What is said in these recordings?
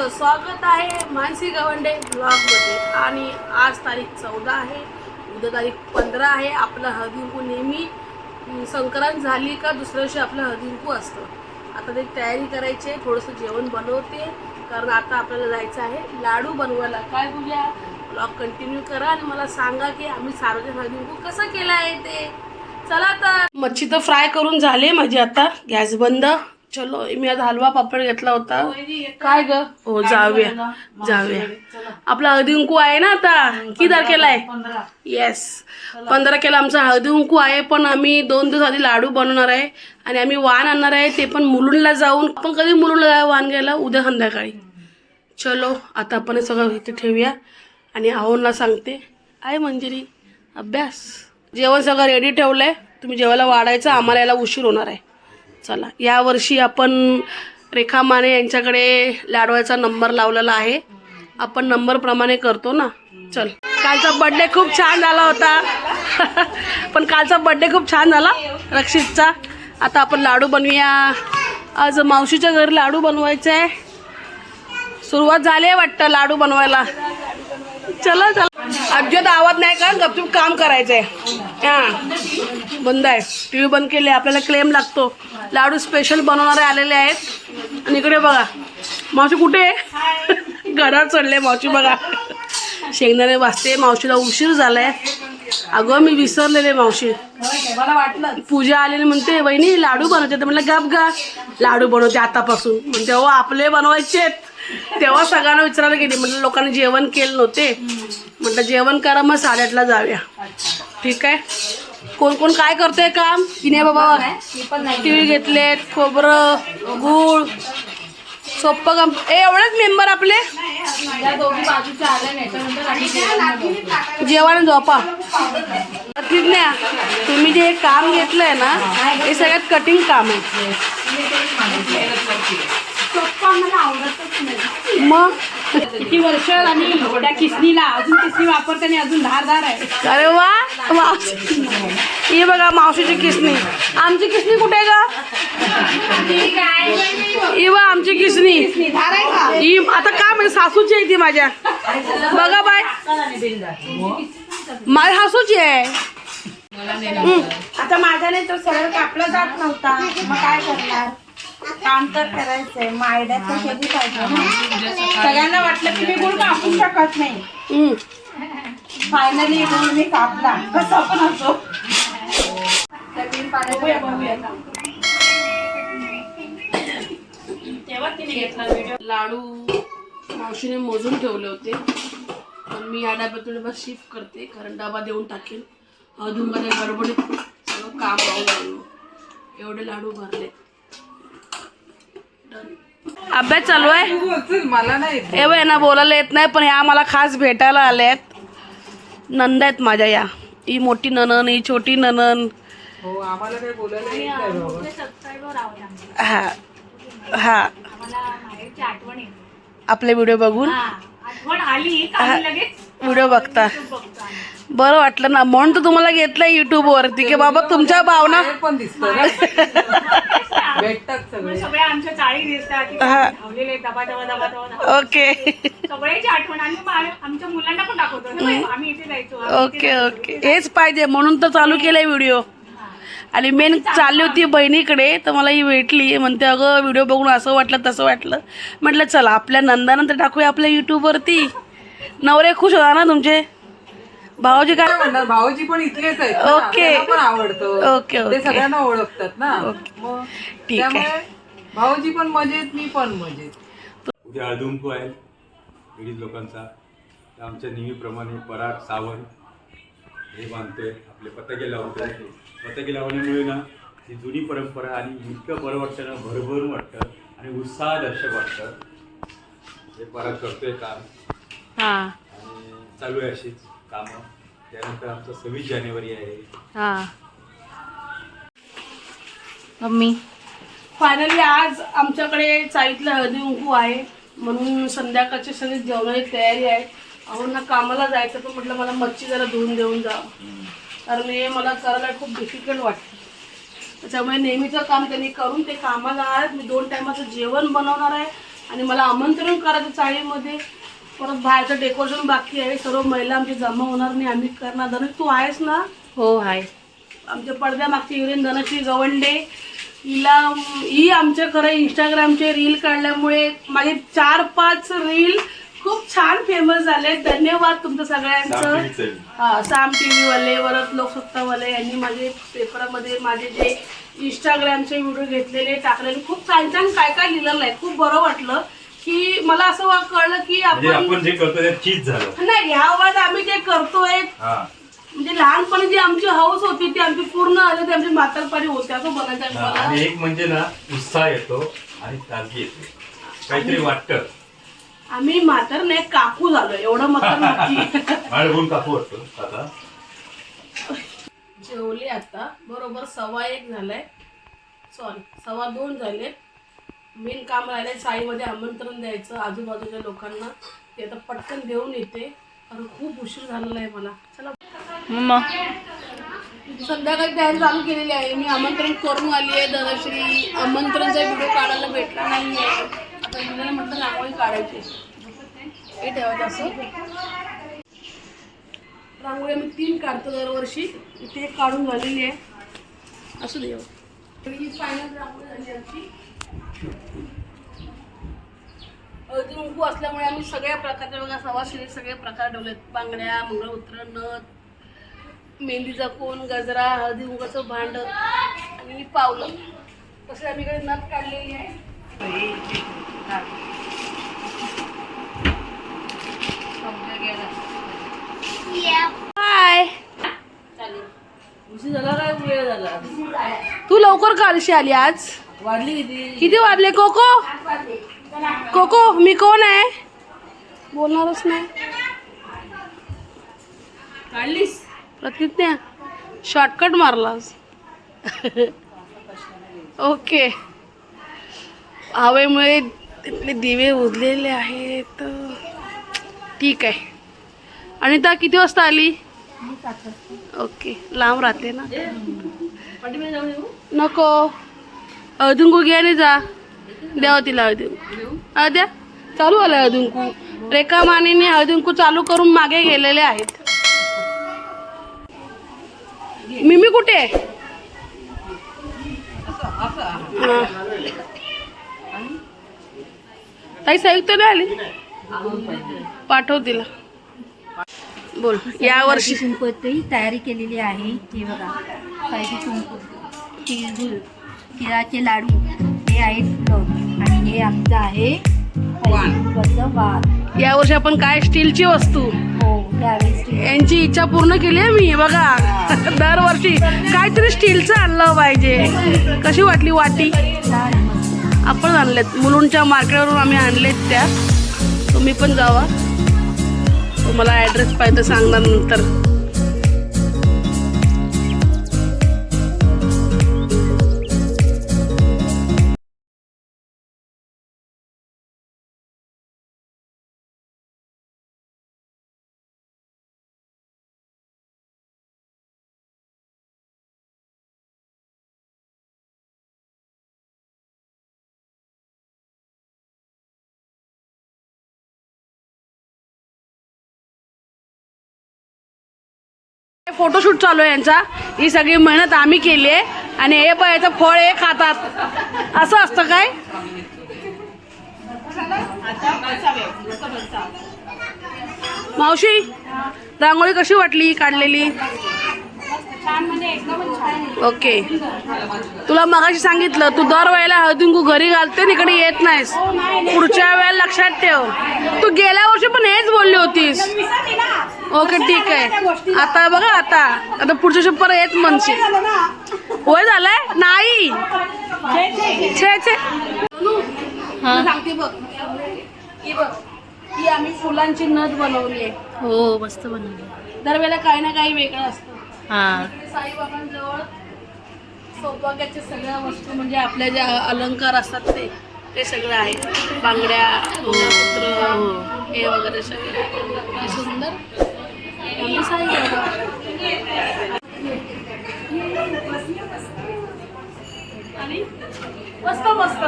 तुमचं स्वागत आहे मानसी गवंडे ब्लॉगमध्ये. आणि आज तारीख चौदा आहे. उद्या तारीख पंधरा आहे. आपलं हळदीकुंकू नेहमी संक्रांत झाली का दुसऱ्या दिवशी आपलं हळदीकुंकू असतं. आता ते तयारी करायची आहे थोडंसं जेवण बनवते. कारण आता आपल्याला जायचं आहे लाडू बनवायला. काय बोलूया ब्लॉग कंटिन्यू करा आणि मला सांगा की आम्ही सार्वजनिक हळदीकुंकू कसं केलं आहे ते. चला तर. मच्छी तर फ्राय करून झाले माझी आता. गॅस बंद. चलो मी आज हलवा पापड घेतला होता. काय ग? हो जाऊया जाऊया. आपला हळदी कुंकू आहे ना आता? किती तारखेला आहे? येस पंधरा केला आमचा हळदी कुंकू आहे पण आम्ही दोन दिवस आधी लाडू बनवणार आहे आणि आम्ही वाण आणणार आहे ते पण मुलुंडला जाऊन. आपण कधी मुलुंडला जाऊ वाण घ्यायला? उद्या संध्याकाळी. चलो आता आपण हे सगळं इथे ठेवूया आणि आहोंना सांगते. आहे मंजिरी अभ्यास. जेवण सगळं रेडी ठेवलंय. तुम्ही जेवायला वाढायचं आम्हाला याला उशीर होणार आहे. चला यावर्षी आपण रेखा माने यांच्याकडे लाडवायचा नंबर लावलेला आहे. आपण नंबरप्रमाणे करतो ना? चल. कालचा बड्डे खूप छान झाला होता. पण कालचा बड्डे खूप छान झाला रक्षितचा. आता आपण लाडू बनवूया. आज मावशीच्या घरी लाडू बनवायचे आहे सुरुवात झाली आहे वाटतं लाडू बनवायला. चला चला. अजिबात आवाज नाही का गपचूप काम करायचंय. हा. बंद आहे. टी व्ही बंद केले आपल्याला क्लेम लागतो. लाडू स्पेशल बनवणारे आलेले आहेत. आणि इकडे बघा. मावशी कुठे आहे? घरावर चढले मावशी बघा. शेंगदाणे वाजते मावशीला उशीर झालाय. अगं मी विसरलेले मावशी. मला वाटलं पूजा आलेली म्हणते वहिनी लाडू बनवते. तर म्हटलं गप गा. लाडू बनवते आतापासून. म्हणते हो आपले बनवायचे तेव्हा सगळ्यांना विचारायला गेली. म्हटलं लोकांनी जेवण केलं नव्हते. म्हटलं जेवण करा मग साडेआठला जाऊया. ठीक आहे? कोण कोण काय करतोय काम? तिने बाबा तिळ घेतलेत खोबरं गूळ सोपं काम ए एवढेच मेंबर आपले? जेवण झोपा. प्रतिज्ञा तुम्ही जे काम घेतलंय ना हे सगळ्यात कठीण काम आहे. मग? किती वर्ष आणि त्या किसनीला अजून किसनी वापरते आणि अजून धारदार आहे. अरे वा मावशी ही बघा मावशीची किसनी आमची किसनी कुठे ग? ही बघ आमची किसनी धार आहे का ही आता काय म्हणजे सासूची आहे ती माझ्या. बघा बाय. माझ्या सासूची आहे. आता माझ्याने तो सरळ कापला जात नव्हता. मग काय करणार? काम तर करायचंय. मायड्या तर केली पाहिजे ना. सगळ्यांना वाटलं की मी गुळ कापू शकत नाही. हम्म. फायनली गुळ मी कापला. कसं पण असो लाडू मावशीने मोजून ठेवले होते. पण मी या डब्यातून बस शिफ्ट करते कारण डबा देऊन टाकेन. अधूनमध्ये गडबडीत सगळं काम. एवढे लाडू भरले. अभ्यास चालू आहे? मला नाही ए बाई यांना बोलायला येत नाही पण ह्या मला खास भेटायला आल्या आहेत नंद आहेत माझ्या या. ही मोठी ननन ही छोटी ननन हो हा हा. आपले व्हिडिओ बघून? आठवण आली का आम्ही लगेच व्हिडिओ बघता. बरं वाटलं ना म्हणून तर तुम्हाला घेतलंय युट्यूब वरती की बाबा तुमच्या भावना पण दिसत भेटतात सगळे. सगळ्या आमच्या चाळी दिसतात की हा. धावलेले दबा दबा दबा दबा दबा. ओके. सगळ्याची आठवण आणि मग आम्ही- आमच्या मुलांना पण दाखवतो. हे बघ, आम्ही इथे जायचो आम्ही इथे ओके ओके. हेच पाहिजे म्हणून तर चालू केलंय व्हिडिओ आणि मेन चालली होती बहिणीकडे तर मला ही भेटली. म्हणते अगं व्हिडिओ बघून असं वाटलं तसं वाटलं. म्हटलं चला आपल्या नंदानंतर टाकूया आपल्या युट्यूबवरती नवरे खुश होता ना तुमचे? भाऊजी काय म्हणणार भाऊजी पण इथलेच आहेत ना. ओके. त्यांना पण आवडतं. ओके, ते. सगळ्यांना ओळखतात ना. मग ठीक आहे. त्यामुळे भाऊजी पण मजेत मी पण मजेत. उद्या हळदुंकू आहे पीडित लोकांचा. तर आमच्या नेहमीप्रमाणे पराग सावंत हे बांधतोय आपले पताके लावतोय. पताके लावण्यामुळे ना ही जुनी परंपरा आणि इतकं बरं वाटतं ना भरभरून वाटतं आणि उत्साहदर्शक वाटतं. हे पराग करतोय काम. हा. आणि चालू आहे अशीच. कामं. त्यानंतर आमचं सव्वीस जानेवारी आहे. हा. मम्मी. फायनली आज आमच्याकडे चाळीतलं हळदी कुंकू आहे. म्हणून संध्याकाळची सगळी जेवणाची तयारी आहे. अहो ना कामाला जायचं तर म्हटलं मला मच्छी जरा धुवून देऊन जा. कारण हे मला करायला खूप डिफिकल्ट वाटतं. त्याच्यामुळे नेहमीचं काम त्यांनी करून ते कामाला आहेत मी दोन टायमाचं जेवण बनवणार आहे. आणि मला आमंत्रण करायचं चाळीमध्ये. परत बाहेरचं डेकोरेशन बाकी आहे. सर्व महिला आमची जमा होणार नाही. आम्ही करणार. धनुष तू आहेस ना? हो हाय आमच्या पडद्यामागची हिरोईन धनश्री गवंडे. हिला ही आमच्या खरं इंस्टाग्रामचे रील काढल्यामुळे माझे चार पाच रील खूप छान फेमस झाले धन्यवाद तुमचं सगळ्यांचं. हा साम टी व्हीवाले परत लोकसत्तावाले यांनी माझे पेपरामध्ये माझे जे इंस्टाग्रामचे व्हिडिओ घेतलेले टाकलेले. खूप छान छान काय काय लिहिलेलं आहे. खूप बरं वाटलं. की मला असं कळलं की म्हणजे आपण आपण जे करतो ते चीज झालं. नाही ह्या वयात आम्ही जे करतोय हा. म्हणजे लहानपणी जी आमची हौस होती ती आमची पूर्ण आली ती आमची म्हातारपणी होती. असं म्हणायचं आहे हा, मला. आणि एक म्हणजे ना उत्साह येतो आणि ताजगी येते. काहीतरी वाटतं. आम्ही म्हातार नाही काकू झालो एवढं नक्की बाळगून कापू वाटतो आता. जेवले आता. बरोबर सव्वा एक झालाय. सॉरी सव्वा दोन झाले. मेन काम राहिलंय साईमध्ये आमंत्रण द्यायचं आजूबाजूच्या लोकांना. ते आता पटकन देऊन येते. कारण खूप उशीर झालेला आहे मला. चला. संध्याकाळी तयारी चालू केलेली आहे. मी आमंत्रण करून आली आहे. धनश्री आमंत्रणचा व्हिडिओ काढायला भेटला नाही आहे आता मुलाला म्हटलं रांगोळी काढायची हे ठेवायचं असं. रांगोळी आम्ही तीन काढतो दरवर्षी. इथे एक काढून झालेली आहे. असू दे. ही फायनल रांगोळी झाली आमची. हळदी कुंकू असल्यामुळे आम्ही सगळ्या प्रकारचे बघा सवाशिरी सगळे प्रकार ठेवलेत. बांगड्या मंगळसूत्र नथ मेहंदीचा कोण गजरा हळदी कुंकाचं भांड आणि पावलं. तसे आम्ही इकडे नथ काढलेली आहे. हाय झाला काय? वेळ झाला. तू लवकर का आलीशी आली आज? किती? किती वाजले कोको? कोको मी कोण आहे? बोलणारच नाही. प्रतिज्ञा शॉर्टकट मारलास. ओके हवेमुळे तिथले दिवे उजलेले आहेत. ठीक आहे. अनिता किती वाजता आली? ओके लांब राहते ना. नको. अधुंकू घे आणि जा. द्यावं तिला अधुंकू हा द्या. चालू आलं अधुंकू रेखा मानेने अधुंकू चालू करून मागे गेलेले आहेत. मिमी कुठे? हा. ताई संयुक्त नाही आली? पाठव तिला बोल. या वर्षी. कुंकूची तयारी केलेली आहे. हे बघा. कुंकू तिळगुळ तिळाचे लाडू हे आहेत फुलं आणि हे आमचं आहे या वर्षी आपण काय स्टीलची वस्तू? हो यांची इच्छा पूर्ण केली आहे मी बघा. दरवर्षी काहीतरी स्टीलचं आणलं पाहिजे. कशी वाटली वाटी? आपण आणलेत. मुलुंडच्या मार्केटवरून आम्ही आणलेत त्या. तुम्ही पण जावा. तुम्हाला ॲड्रेस पाहिजे सांगणार नंतर. फोटोशूट चालू आहे यांचा. ही सगळी मेहनत आम्ही केली आहे. आणि हे पण याचं फळ हे खातात. असं असतं काय? मावशी रांगोळी कशी वाटली काढलेली? ओके. तुला मगाशी सांगितलं तू दरवेळेला हळदींकू घरी घालते तिकडे येत नाहीस. पुढच्या वेळेला लक्षात ठेव. तू गेल्या वर्षी पण हेच बोलली होतीस. ओके ठीक आहे. आता बघा आता. आता पुढच्या परत हेच म्हणशील. होय झालंय? नाही. छे छे. सांगते बघ. ही बघ ही आम्ही फुलांची नथ बनवली आहे. हो मस्त बनवली. दरवेळेला काही ना काही वेगळं असतं. हा. साईबाबांजवळ सौभाग्याच्या सगळ्या वस्तू म्हणजे आपल्या ज्या अलंकार असतात ते ते सगळं आहे. बांगड्या मंगळसूत्र हे वगैरे सगळं. हे सुंदर मस्त मस्त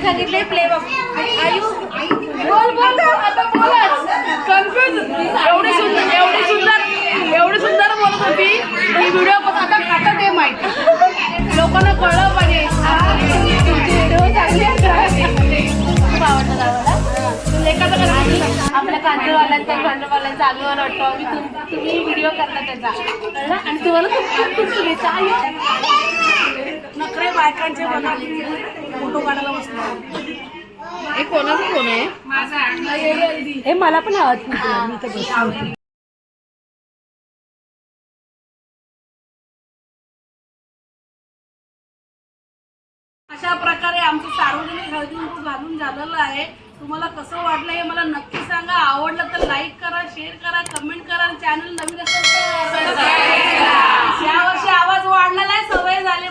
सांगितले प्ले बोल बोल आता बोलच कन्फ्युज कांदळवाल्यांचा अंगावर वाटतो. तुम्ही व्हिडिओ करता त्याचा. कळलं? आणि तुम्हाला खूप खूप शुभेच्छा नखरे बायकांचे बघा फोटो काढायला बसलो. हे कोणाचं कोण आहे? हे मला पण आवडतं अशा प्रकारे आमचं सार्वजनिक हळदी कुंकू घालून झालेलं आहे तुम्हाला कसं वाटलं हे मला नक्की सांगा. आवडलं तर लाईक करा शेअर करा कमेंट करा चॅनल नवीन असेल तर या वर्षी आवाज वाढलेला आहे सवय झाली